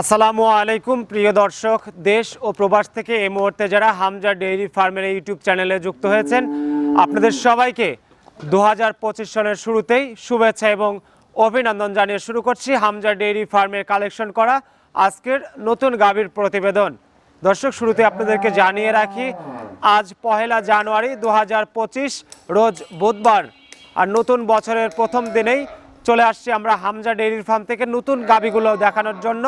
আসসালামু আলাইকুম, প্রিয় দর্শক। দেশ ও প্রবাস থেকে এই মুহূর্তে যারা হামজা ডেইরি ফার্মের ইউটিউব চ্যানেলে যুক্ত হয়েছেন, আপনাদের সবাইকে দু হাজার পঁচিশ সনের শুরুতেই শুভেচ্ছা এবং অভিনন্দন জানিয়ে শুরু করছি হামজা ডেইরি ফার্মের কালেকশন করা আজকের নতুন গাভীর প্রতিবেদন। দর্শক, শুরুতে আপনাদেরকে জানিয়ে রাখি, আজ পহেলা জানুয়ারি দু হাজার পঁচিশ, রোজ বুধবার, আর নতুন বছরের প্রথম দিনেই চলে আসছি আমরা হামজা ডেইরির ফার্ম থেকে নতুন গাবিগুলো দেখানোর জন্য।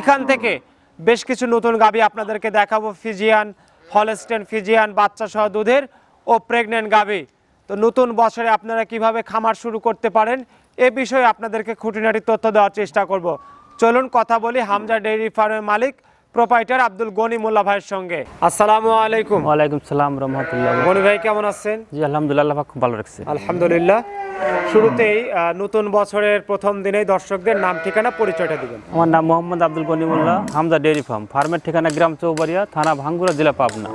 এখান থেকে বেশ কিছু নতুন গাবি আপনাদেরকে দেখাবো, ফিজিয়ান, হলস্টেন ফিজিয়ান বাচ্চা সহ দুধের ও প্রেগনেন্ট গাবি। তো নতুন বছরে আপনারা কীভাবে খামার শুরু করতে পারেন, এ বিষয়ে আপনাদেরকে খুঁটিনাটি তথ্য দেওয়ার চেষ্টা করব। চলুন কথা বলি হামজা ডেইরি ফার্মের মালিক প্রোপাইটার আব্দুল গনি মোল্লা ভাইয়ের সঙ্গে। আসসালামু আলাইকুম। ওয়ালাইকুম সালাম রহমতুল্লাহ। গনি ভাই কেমন আছেন? জি আলহামদুলিল্লাহ খুব ভালো রাখছে। আলহামদুলিল্লাহ। শুরুতেই নতুন বছরের প্রথম দিনেই দর্শকদের নাম ঠিকানা পরিচয়টা দিবেন। আমার নাম মোহাম্মদ আব্দুল গনিমুল্লাহ হামজা ডেয়ারি ফার্ম। ফার্মের ঠিকানা গ্রাম চৌবাড়িয়া থানা ভাঙ্গুরা জেলা পাবনা।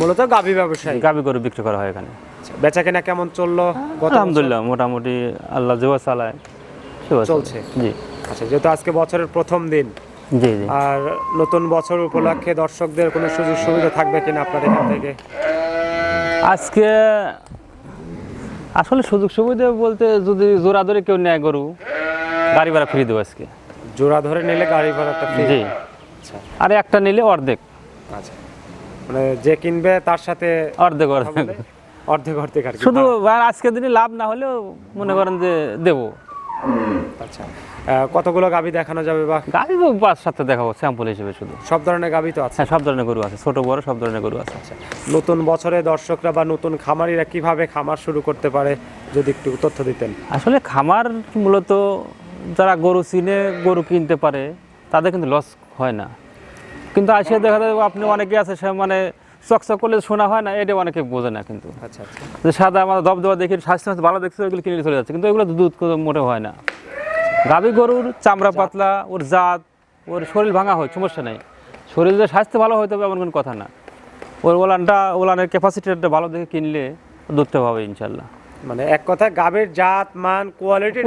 মূলত গাভী ব্যবসায়ী। গাবি গরু বিক্রি করা হয় এখানে। বেচা কেনা কেমন চলল আলহামদুলিল্লাহ মোটামুটি আল্লাহ জোয়া চালায়। চলছে। জি। আচ্ছা যেহেতু আজকে বছরের প্রথম দিন আর নতুন বছর উপলক্ষে দর্শকদের কোনো সুযোগ সুবিধা থাকবে কিনা আপনার এখান থেকে? আজকে আসলে সুযোগ সুবিধা বলতে যদি জোড়া ধরে কেউ নেয় গরু গাড়ি ভাড়া ফ্রি দেবো আজকে। জোড়া ধরে নিলে গাড়ি ভাড়াটা ফ্রি? জি। আচ্ছা। আর একটা নিলে অর্ধেক। আচ্ছা। মানে যে কিনবে তার সাথে অর্ধেক অর্ধেক। অর্ধেক অর্ধেক আর শুধু আজকে দিনে লাভ না হলেও মনে করেন যে দেবো। আচ্ছা। কতগুলো গাভী দেখানো যাবে বা তো পাঁচ সাথে দেখাবো স্যাম্পল হিসেবে শুধু। সব ধরনের গাভী তো আছে? হ্যাঁ সব ধরনের গরু আছে ছোট বড় সব ধরনের গরু আছে। নতুন বছরে দর্শকরা বা নতুন খামারিরা কীভাবে খামার শুরু করতে পারে? যদি একটু তথ্য দিতেন। আসলে খামার মূলত যারা গরু চিনে গরু কিনতে পারে তাদের কিন্তু লস হয় না। কিন্তু আসিয়া দেখা যায় আপনি অনেকে আছে সে মানে চকচক করলে শোনা হয় না এটা অনেকে বোঝে না কিন্তু। আচ্ছা আচ্ছা। সাদা আমার দবদবা দেখি স্বাস্থ্য ভালো দেখছে ওইগুলো কিনে চলে যাচ্ছে কিন্তু ওইগুলো দুধ মোটে হয় না। গাভী গরুর চামড়া পাতলা ওর জাত ওর শরীর ভাঙা হয় সমস্যা নেই। শরীর যে স্বাস্থ্য ভালো হইতে হবে এমন কোনো কথা না। ওর ওলানটা ওলানের ক্যাপাসিটিটা ভালো দেখে কিনলে দুধটা পাবে ইনশাল্লাহ মানে এক কথা গাবের জাত মান কোয়ালিটি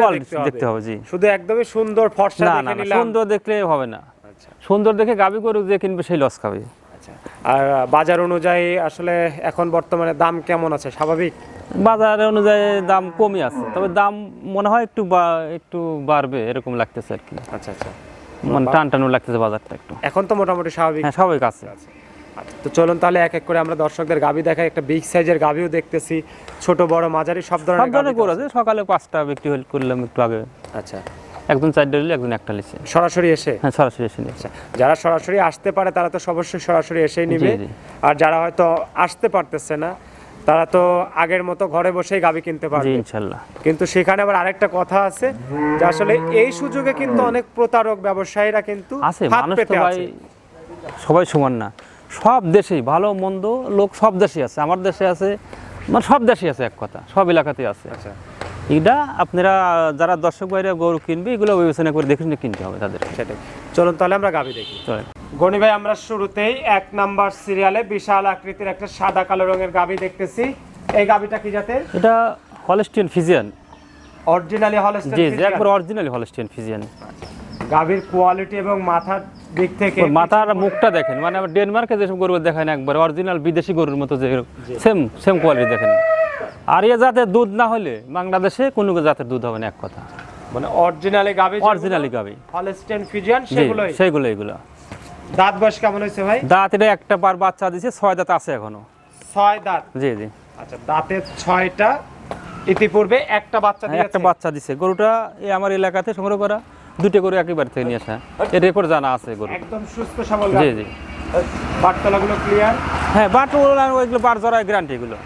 দেখতে হবে। জি। শুধু একদমই সুন্দর ফর্সা না না দেখে নিলাম। সুন্দর দেখলে হবে না। আচ্ছা। সুন্দর দেখে গাভী গরু যে কিনবে সেই লস খাবে। আচ্ছা। আর বাজার অনুযায়ী আসলে এখন বর্তমানে দাম কেমন আছে? স্বাভাবিক? বাজার অনুযায়ী দাম কমই আছে। তবে দাম মনে হয় একটু বা- একটু বাড়বে এরকম লাগতেছে আর কি। আচ্ছা আচ্ছা। মানে টান টানো লাগতেছে বাজারটা একটু। এখন তো মোটামুটি স্বাভাবিক। হ্যাঁ স্বাভাবিক আছে। আচ্ছা তো চলুন তাহলে এক এক করে আমরা দর্শকদের গাভী দেখাই। একটা বিগ সাইজের গাভীও দেখতেছি। ছোট বড় মাঝারি সব সব ধরনের ধরনের গাভী গরু আছে। সকালে পাঁচটা বিক্রি হল- করলাম একটু আগে। আচ্ছা। একজন চারটে নিলে একজন একটা লিছে সরাসরি এসে? হ্যাঁ সরাসরি এসে আচ্ছা যারা সরাসরি আসতে পারে তারা তো অবশ্যই সরাসরি এসেই নিবে। আর যারা হয়তো আসতে পারতেছে না তারা তো আগের মতো ঘরে বসেই গাবি কিনতে পারবে। ইনশাল্লাহ। কিন্তু সেখানে আবার আরেকটা কথা আছে যে আসলে এই সুযোগে কিন্তু অনেক প্রতারক ব্যবসায়ীরা কিন্তু আছে মানুষ তো ভাই সবাই সমান না। সব দেশেই ভালো মন্দ লোক সব দেশেই আছে। আমার দেশে আছে মানে সব দেশেই আছে এক কথা সব এলাকাতেই আছে। আচ্ছা। এটা আপনারা যারা দর্শক বাইরে গরু কিনবে এগুলো বিবেচনা করে দেখে কিনতে হবে তাদের। সেটাই। চলুন তাহলে আমরা গাভী দেখি। চলেন। গনি ভাই আমরা শুরুতেই এক নাম্বার সিরিয়ালে বিশাল আকৃতির একটা সাদা কালো রঙের গাভী দেখতেছি। এই গাভীটা কি জাতের? এটা হলস্টিয়ান ফিজিয়ান অরিজিনালি হলস্টেইন জি জি একবার অরিজিনালি হলস্টিয়ান ফিজিয়ান গাভীর কোয়ালিটি এবং মাথার দিক থেকে মাথার মুখটা দেখেন মানে ডেনমার্কে যেসব গরু দেখেন একবার অরিজিনাল বিদেশি গরুর মতো যে সেম সেম কোয়ালিটি দেখেন। আর এ জাতের দুধ না হলে বাংলাদেশে কোনো জাতের দুধ হবে না এক কথা। মানে অরিজিনালি গাভী অরিজিনালি গাবি। হলস্টেইন ফিজিয়ান জি সেগুলোই সেইগুলো এগুলো। দাঁত বয়স কেমন হয়েছে ভাই? দাঁত এটা একটা বার বাচ্চা দিছে ছয় দাঁত আছে এখনও। ছয় দাঁত? জি জি। আচ্ছা দাঁতের ছয়টা ইতিপূর্বে একটা বাচ্চা হ্যাঁ, দিয়েছে। একটা বাচ্চা দিছে। গরুটা এই আমার এলাকাতে সংগ্রহ করা দুটো গরু একেবারে থেকে নিয়ে আসা। এর রেকর্ড জানা আছে গরু। একদম সুস্থ সবল জি জি। বাটতলাগুলো ক্লিয়ার হ্যাঁ বাট ওইগুলো বার জড়ায় গ্যারান্টি এগুলো।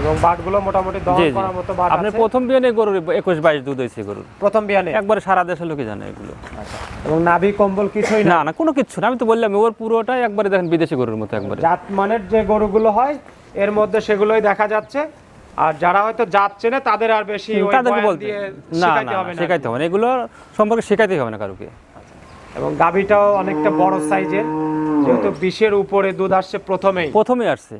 এবং বাটগুলো মোটামুটি দহন জি জি। করার মতো বাট আপনি প্রথম বিয়ানে গরুর একুশ বাইশ দুধ হয়েছে গরুর। প্রথম বিয়ানে? একবারে সারা দেশের লোকে জানে এগুলো। এবং নাভি কম্বল কিছুই না না? কোনো কিচ্ছু না। আমি তো বললাম ওর পুরোটাই একবারে দেখেন বিদেশি গরুর মতো একবারে। জাত মানের যে গরুগুলো হয় এর মধ্যে সেগুলোই দেখা যাচ্ছে। আর যারা হয়তো যাচ্ছে না তাদের আর বেশি তাদেরকে বলতে না না শেখাইতে হবে না। এগুলো সম্পর্কে শেখাইতে হবে না কারুকে। এবং গাভীটাও অনেকটা বড় সাইজের যেহেতু বিশের উপরে দুধ আসছে প্রথমেই। প্রথমে আসছে।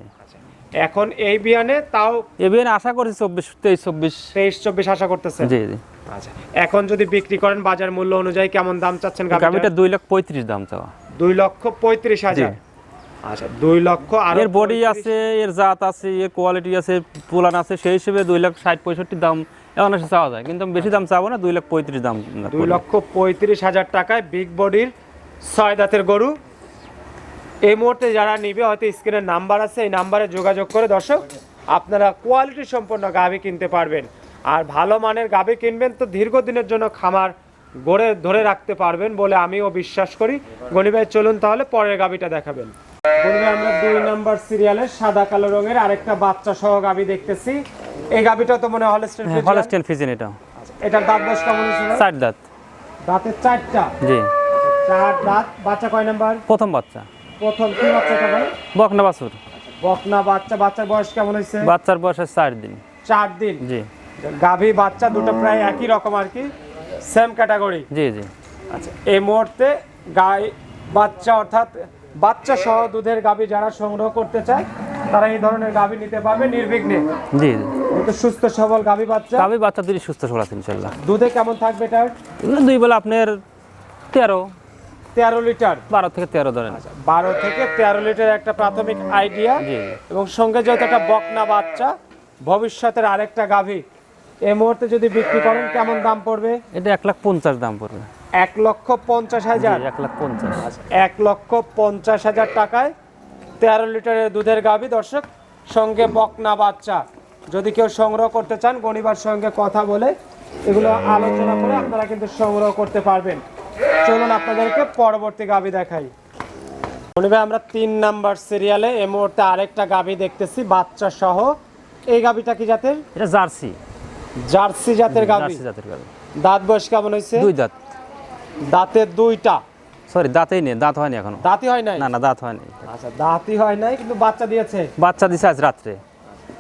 এখন এই বিয়ানে তাও এবিএন আশা করছি চব্বিশ তেইশ চব্বিশ। তেইশ চব্বিশ আশা করতেছে? জি জি। আচ্ছা এখন যদি বিক্রি করেন বাজার মূল্য অনুযায়ী কেমন দাম চাচ্ছেন গাভিটা? দুই লাখ পঁয়ত্রিশ দাম চাওয়া। দুই লক্ষ পঁয়ত্রিশ হাজার। আচ্ছা দুই লক্ষ আর এর বডি আছে এর জাত আছে এর কোয়ালিটি আছে পুলান আছে সেই হিসেবে দুই লাখ ষাট পঁয়ষট্টি দাম এমন এসে চাওয়া যায়। কিন্তু বেশি দাম চাবো না দুই লাখ পঁয়ত্রিশ দাম দুই লক্ষ পঁয়ত্রিশ হাজার টাকায় বিগ বডির ছয় দাঁতের গরু। এই মুহূর্তে যারা নিবে হয়তো স্ক্রিনের নাম্বার আছে এই নাম্বারে যোগাযোগ করে দর্শক আপনারা কোয়ালিটি সম্পন্ন গাভি কিনতে পারবেন। আর ভালো মানের গাভি কিনবেন তো দীর্ঘদিনের জন্য খামার গড়ে ধরে রাখতে পারবেন বলে আমিও বিশ্বাস করি। গনি ভাই চলুন তাহলে পরের গাভিটা দেখাবেন। আমরা দুই নাম্বার সিরিয়ালে সাদা কালো রঙের আরেকটা বাচ্চা সহ গাভি দেখতেছি। এই গাভিটা তো মনে হলস্টেইন ফ্রিজিয়ান। হলস্টেল ফিজেন এটা। এটার দাঁত বয়স কেমন হয়েছিল দাঁত। দাঁতের চারটা? জি। চার দাঁত। বাচ্চা কয় নাম্বার প্রথম বাচ্চা। প্রথম কি বাচ্চা এটা ভাই? বকনা বাছুর। বকনা বাচ্চা বাচ্চার বয়স কেমন হয়েছে? বাচ্চার বয়স চার দিন। চার দিন? জি। গাভী বাচ্চা দুটো প্রায় একই রকম আর কি? সেম ক্যাটাগরি জি জি। আচ্ছা এই মুহূর্তে গাই বাচ্চা অর্থাৎ বাচ্চা সহ দুধের গাভী যারা সংগ্রহ করতে চায় তারা এই ধরনের গাভী নিতে পারবে নির্বিঘ্নে। জি জি। একটু সুস্থ সবল গাভী বাচ্চা। গাভী বাচ্চা দুটি সুস্থ সবল আছে ইনশাল্লাহ। দুধে কেমন থাকবে এগুলো দুই বেলা আপনার তেরো তেরো লিটার। বারো থেকে তেরো ধরেন। বারো থেকে তেরো লিটার একটা প্রাথমিক আইডিয়া। এবং সঙ্গে যেহেতু একটা বকনা বাচ্চা ভবিষ্যতের আরেকটা গাভী এই মুহূর্তে যদি বিক্রি করেন কেমন দাম পড়বে? এটা এক লাখ পঞ্চাশ দাম পড়বে। এক লক্ষ পঞ্চাশ হাজার। এক লাখ পঞ্চাশ। এক লক্ষ পঞ্চাশ হাজার টাকায় তেরো লিটারের দুধের গাভী। দর্শক সঙ্গে বকনা বাচ্চা যদি কেউ সংগ্রহ করতে চান গণিবার সঙ্গে কথা বলে এগুলো আলোচনা করে আপনারা কিন্তু সংগ্রহ করতে পারবেন। চলুন আপনাদেরকে পরবর্তী গাভী দেখাই। গণিবে আমরা তিন নাম্বার সিরিয়ালে এই মুহূর্তে আরেকটা গাভী দেখতেছি বাচ্চা সহ এই গাভীটা কি জাতের? এটা জার্সি। জার্সি জাতের গাভী জার্সি জাতের গাভী দাঁত বয়স কেমন হয়েছে? দুই দাঁত। দাঁতের দুইটা। সরি দাঁতেই নেই দাঁত হয়নি এখনও। দাঁতই হয় নাই? না না দাঁত হয়নি। আচ্ছা দাঁতই হয় নাই কিন্তু বাচ্চা দিয়েছে? বাচ্চা দিছে আজ রাত্রে।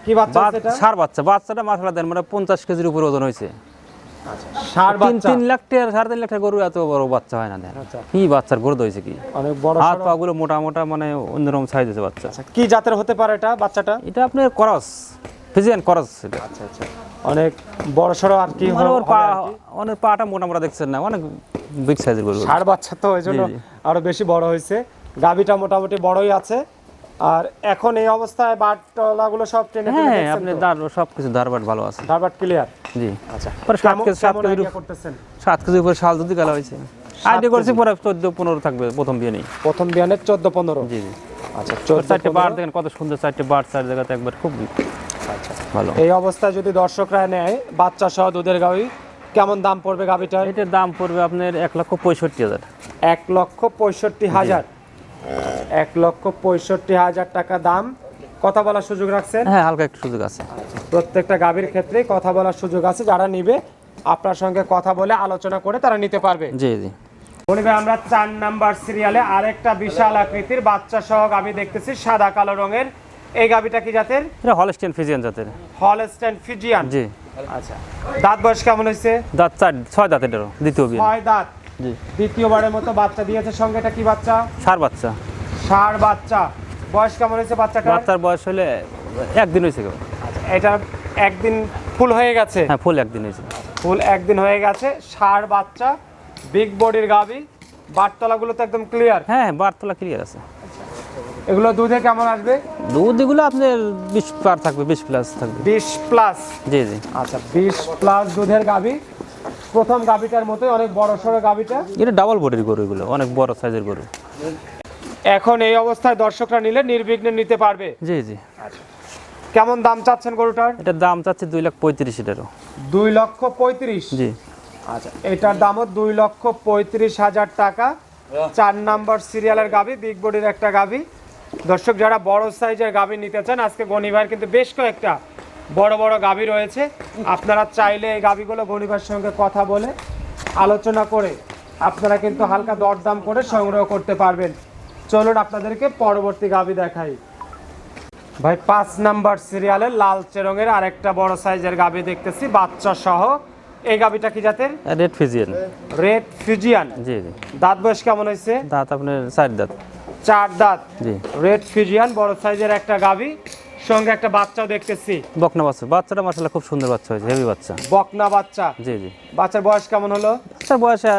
কি বাচ্চা বাচ- আছে বাচ্চা। বাচ্চাটা মাথাটা দেন মানে পঞ্চাশ কেজির উপরে ওজন হয়েছে। ষাঁড় তিন তিন লাখ টাকার সাড়ে তিন লাখ টাকা গরু এত বড় বাচ্চা হয় না দেন আচ্ছা। কি বাচ্চার গরু হয়েছে কি? অনেক বড় হাত পা গুলো মোটা মোটা মানে অন্যরকম সাইজ আছে বাচ্চা। আচ্ছা কি জাতের হতে পারে এটা বাচ্চাটা? এটা আপনার করস ফিজিয়ান করস এটা। আচ্ছা আচ্ছা। অনেক বড় সড়ো আর কি মানে ওর পা অনেক পাটা মোটা মোটা দেখছেন না অনেক বিগ সাইজের গরু। বাচ্চা তো ওই জন্য। আরও বেশি বড় হয়েছে। গাভিটা মোটামুটি বড়ই আছে। আর এখন এই অবস্থায় বাটলাগুলো সব টেনে হ্যাঁ আপনি দাঁড় সব কিছু ধারবাট ভালো আছে। ধারবাট ক্লিয়ার জি। আচ্ছা। পরে সাত কেজি সাত কেজির করতেছেন? কেজির উপরে শাল দুধি গেলা হয়েছে। আইডিয়া করছি পরে চোদ্দ পনেরো থাকবে প্রথম বিয়ে নেই। প্রথম বিয়ানের চোদ্দ পনেরো। জি জি। আচ্ছা ওর চোদ্দ চারটে বার দেখেন কত সুন্দর চারটে বার চার জায়গাতে একবার খুব আচ্ছা। ভালো। এই অবস্থায় যদি দর্শকরা নেয় বাচ্চা সহ দুধের গাভি কেমন দাম পড়বে গাভিটার? এটার দাম পড়বে আপনার এক লক্ষ পঁয়ষট্টি হাজার। এক লক্ষ পঁয়ষট্টি হাজার। এক লক্ষ পঁয়ষট্টি হাজার টাকা দাম। কথা বলার সুযোগ রাখছেন? হ্যাঁ হালকা একটু সুযোগ আছে। প্রত্যেকটা গাভীর ক্ষেত্রে কথা বলার সুযোগ আছে। যারা নিবে আপনার সঙ্গে কথা বলে আলোচনা করে তারা নিতে পারবে। জি জি। বলবে আমরা চার নাম্বার সিরিয়ালে আরেকটা বিশাল আকৃতির বাচ্চা সহ গাভী দেখতেছি সাদা কালো রঙের। এই গাভীটা কি জাতের? এটা হলস্টেন ফিজিয়ান জাতের। হলস্টেন ফিজিয়ান জি। আচ্ছা। দাঁত বয়স কেমন হয়েছে? দাঁত চার ছয় দাঁত এটারও দ্বিতীয় বিয়ে। ছয় দাঁত। জি। দ্বিতীয়বারের মতো বাচ্চা দিয়েছে সঙ্গে এটা কি বাচ্চা? সার বাচ্চা। ষাঁড় বাচ্চা। বয়স কেমন হয়েছে বাচ্চাটা বাচ্চার বয়স হলে একদিন হয়েছে কেবল। এটা একদিন ফুল হয়ে গেছে? হ্যাঁ ফুল একদিন হয়েছে। ফুল একদিন হয়ে গেছে ষাঁড় বাচ্চা বিগ বডির গাভি বাটতলাগুলো তো একদম ক্লিয়ার হ্যাঁ বারতলা ক্লিয়ার আছে। এগুলো দুধে কেমন আসবে? দুধ এগুলো আপনার বিশ পার থাকবে বিশ প্লাস থাকবে। বিশ প্লাস জি জি। আচ্ছা বিশ প্লাস দুধের গাভি। প্রথম গাভিটার মতোই অনেক বড় সড়ো গাভিটা। এটা ডাবল বডির গরু এগুলো অনেক বড় সাইজের গরু। এখন এই অবস্থায় দর্শকরা নিলে নির্বিঘ্নে নিতে পারবে। জি জি। কেমন দাম চাচ্ছেন গরুটার? এটার দাম চাচ্ছে দুই লাখ পঁয়ত্রিশ এটারও দুই লক্ষ পঁয়ত্রিশ? জি। আচ্ছা এটার দামও দুই লক্ষ পঁয়ত্রিশ হাজার টাকা। চার নাম্বার সিরিয়ালের গাভি বিগ বডির একটা গাভি। দর্শক যারা বড় সাইজের গাভি নিতে চান আজকে গণিবার কিন্তু বেশ কয়েকটা বড় বড় গাভি রয়েছে। আপনারা চাইলে এই গাভিগুলো গণিবার সঙ্গে কথা বলে আলোচনা করে আপনারা কিন্তু হালকা দরদাম করে সংগ্রহ করতে পারবেন। চলুন আপনাদেরকে পরবর্তী গাভি দেখাই। ভাই পাঁচ নাম্বার সিরিয়ালে লালচে রঙের আরেকটা বড় সাইজের গাভি দেখতেছি বাচ্চা সহ। এই গাভিটা কি জাতের? রেড ফিজিয়ান রেড ফিজিয়ান জি জি। দাঁত বয়স কেমন হয়েছে? দাঁত আপনার চার দাঁত। চার দাঁত। জি। রেড ফিজিয়ান বড় সাইজের একটা গাভি সঙ্গে একটা বাচ্চাও দেখতেছি। বকনা বাচ্চা। বাচ্চাটা মাসাল্লাহ খুব সুন্দর বাচ্চা হয়েছে হেভি বাচ্চা। বকনা বাচ্চা? জি জি। বাচ্চার বয়স কেমন হলো? বাচ্চার বয়সে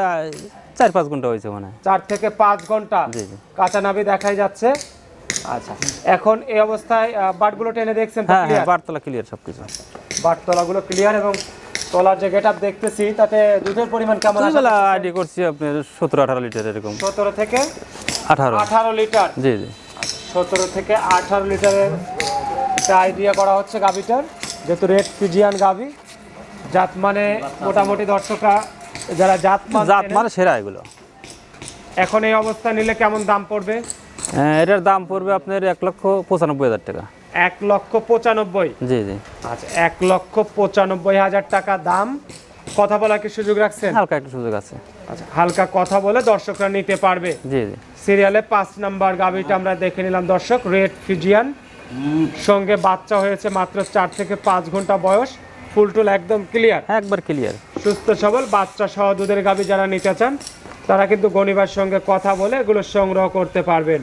চার পাঁচ ঘণ্টা হয়েছে মানে চার থেকে পাঁচ ঘণ্টা? জি জি। কাঁচা নাভি দেখাই যাচ্ছে। আচ্ছা এখন এই অবস্থায় বাটগুলো টেনে দেখছেন হ্যাঁ হ্যাঁ? বারতলা ক্লিয়ার সব কিছু বাট তলাগুলো ক্লিয়ার এবং তলার যে গেট দেখতেছি তাতে দুধের পরিমাণ কেমন আছে? দুবেলা আইডি করছি আপনার সতেরো আঠারো লিটার এরকম। সতেরো থেকে আঠারো। আঠারো লিটার? জি জি। সতেরো থেকে আঠারো লিটারের একটা আইডিয়া করা হচ্ছে গাভিটার যেহেতু রেড ফিজিয়ান গাভি। জাত মানে মোটামুটি দর্শকরা যারা জাত মান জাত মানে সেরা এগুলো। এখন এই অবস্থা নিলে কেমন দাম পড়বে? হ্যাঁ, এটার দাম পড়বে আপনার এক লক্ষ পঁচানব্বই হাজার টাকা। এক লক্ষ পঁচানব্বই? জি জি। আচ্ছা এক লক্ষ পঁচানব্বই হাজার টাকা দাম। কথা বলার কি সুযোগ রাখছেন? হালকা একটু সুযোগ আছে। আচ্ছা হালকা কথা বলে দর্শকরা নিতে পারবে। জি জি। সিরিয়ালে পাঁচ নাম্বার গাভিটা আমরা দেখে নিলাম দর্শক রেড ফিজিয়ান সঙ্গে বাচ্চা হয়েছে মাত্র চার থেকে পাঁচ ঘণ্টা বয়স। ফুলটুল একদম ক্লিয়ার একবার ক্লিয়ার সুস্থ সবল বাচ্চা সহ দুধের গাভী যারা নিতে চান তারা কিন্তু গণিবার সঙ্গে কথা বলে এগুলো সংগ্রহ করতে পারবেন।